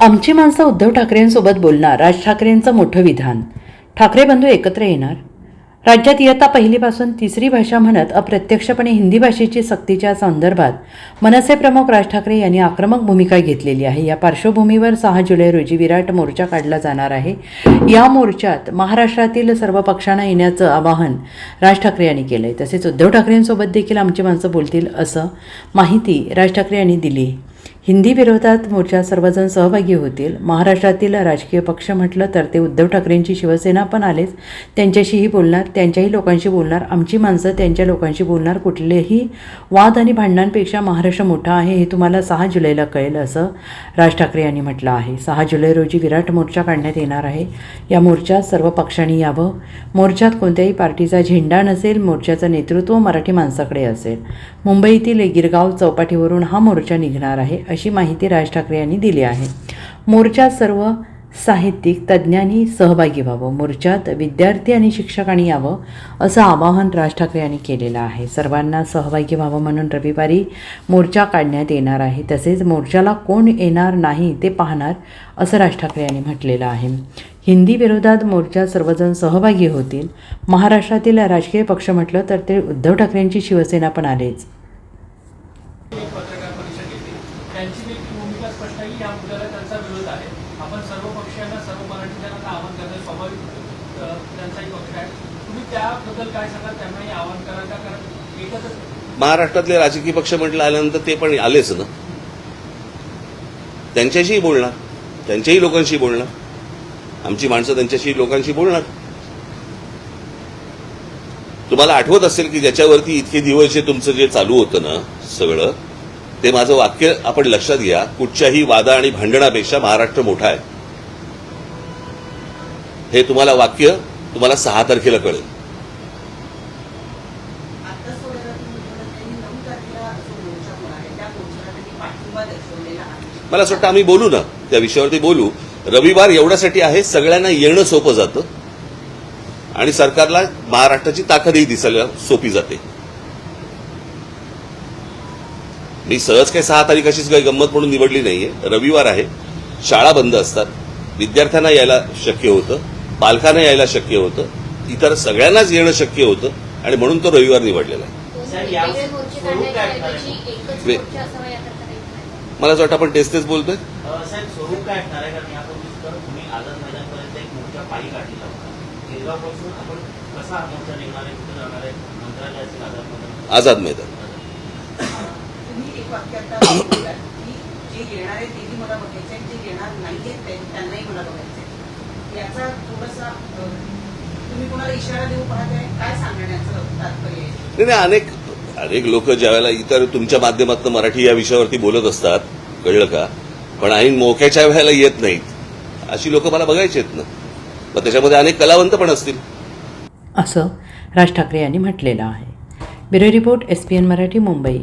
आमची माणसं उद्धव ठाकरेंसोबत बोलणार राज ठाकरेंचं मोठं विधान. ठाकरे बंधू एकत्र येणार? राज्यात इयत्ता पहिलीपासून तिसरी भाषा म्हणत अप्रत्यक्षपणे हिंदी भाषेची सक्तीच्या संदर्भात मनसे प्रमुख राज ठाकरे यांनी आक्रमक भूमिका घेतलेली आहे. या पार्श्वभूमीवर सहा जुलै रोजी विराट मोर्चा काढला जाणार आहे. या मोर्चात महाराष्ट्रातील सर्व पक्षांना येण्याचं आवाहन राज ठाकरे यांनी केलं आहे तसेच उद्धव ठाकरेंसोबत देखील आमची माणसं बोलतील असं माहिती राज ठाकरे यांनी दिली हिंदी विरोधात मोर्चात सर्वजण सहभागी होतील. महाराष्ट्रातील राजकीय पक्ष म्हटलं तर ते उद्धव ठाकरेंची शिवसेना पण आलेच. त्यांच्याशीही बोलणार त्यांच्याही लोकांशी बोलणार आमची माणसं त्यांच्या लोकांशी बोलणार कुठलेही वाद आणि भांडणांपेक्षा महाराष्ट्र मोठा आहे हे तुम्हाला सहा जुलैला कळेल असं राज ठाकरे यांनी म्हटलं आहे. सहा जुलै रोजी विराट मोर्चा काढण्यात येणार आहे. या मोर्चात सर्व पक्षांनी यावं. मोर्चात कोणत्याही पार्टीचा झेंडा नसेल मोर्चाचं नेतृत्व मराठी माणसाकडे असेल. मुंबईतील गिरगाव चौपाटीवरून हा मोर्चा निघणार आहे अशी माहिती राज ठाकरे यांनी दिली आहे. मोर्चात सर्व साहित्यिक तज्ज्ञांनी सहभागी व्हावं मोर्चात विद्यार्थी आणि शिक्षकांनी यावं असं आवाहन राज ठाकरे यांनी केलेलं आहे. सर्वांना सहभागी व्हावं म्हणून रविवारी मोर्चा काढण्यात येणार आहे. तसेच मोर्चाला कोण येणार नाही ते पाहणार असं राज ठाकरे यांनी म्हटलेलं आहे. हिंदी विरोधात मोर्चात सर्वजण सहभागी होतील. महाराष्ट्रातील राजकीय पक्ष म्हटलं तर ते उद्धव ठाकरेंची शिवसेना पण आलेच एक पत्रकार परिषद घेतली त्यांची देखील भूमिका या मुद्द्याला त्यांचा विरोध आहे. आपण सर्व पक्षांना सर्व मराठी जनांना आवाहन करणं स्वाभाविक त्यांचाही पक्ष आहे. तुम्ही त्याबद्दल काय सांगाल? त्यांनाही आवाहन करा का? कारण एकच महाराष्ट्रातले राजकीय पक्ष म्हटलं आल्यानंतर ते पण आलेच ना. त्यांच्याशीही बोलणार. त्यांच्याही लोकांशी बोलणार. आमची माणसं त्यांच्याशी लोकांशी बोलणार. तुम्हाला आठवत असेल की ज्याच्यावरती इतके दिवस जे तुमचं जे चालू होतं ना सगळं ते माझं वाक्य आपण लक्षात घ्या. कुठच्याही वादा आणि भांडणापेक्षा महाराष्ट्र मोठा आहे. हे तुम्हाला वाक्य तुम्हाला सहा तारखेला कळेल. मला असं वाटतं आम्ही बोलू ना. त्या विषयावरती बोलू. रविवार एवढ्यासाठी आहे सगळ्यांना येणं सोपं जातं. आणि सरकारला महाराष्ट्राची ताकदही दिसायला सोपी जाते. मी सहज काही सहा तारीख अशीच काही गंमत म्हणून निवडली नाही आहे रविवार आहे. शाळा बंद असतात. विद्यार्थ्यांना यायला शक्य होतं. पालकांना यायला शक्य होतं. इतर सगळ्यांनाच येणं शक्य होतं. आणि म्हणून तो रविवार निवडलेला आहे. मला असं वाटतं आपण तेच तेच बोलतोय. आझाद मैदान. एक वाक्य आता बोललात की जे येणार आहे तेही मला बघायचं आहे जे येणार नाहीये ते- त्यांनाही मला बघायचं. आहे याचा थोडासा अ, तुम्ही कोणाला इशारा देऊ पाहताय काय सांगण्याचं तात्पर्य आहे? नाही नाही अनेक अनेक लोक ज्यावेळेला इतर तुमच्या माध्यमातून मराठी या विषयावरती बोलत असतात कळलं का? पण ऐन मोक्याच्या वेळेला येत नाहीत. अशी लोक मला बघायची आहेत ना. मग त्याच्यामध्ये अनेक कलावंत पण असतील. असं राज ठाकरे यांनी म्हटलेलं आहे. Bureau report S P N Marathi Mumbai.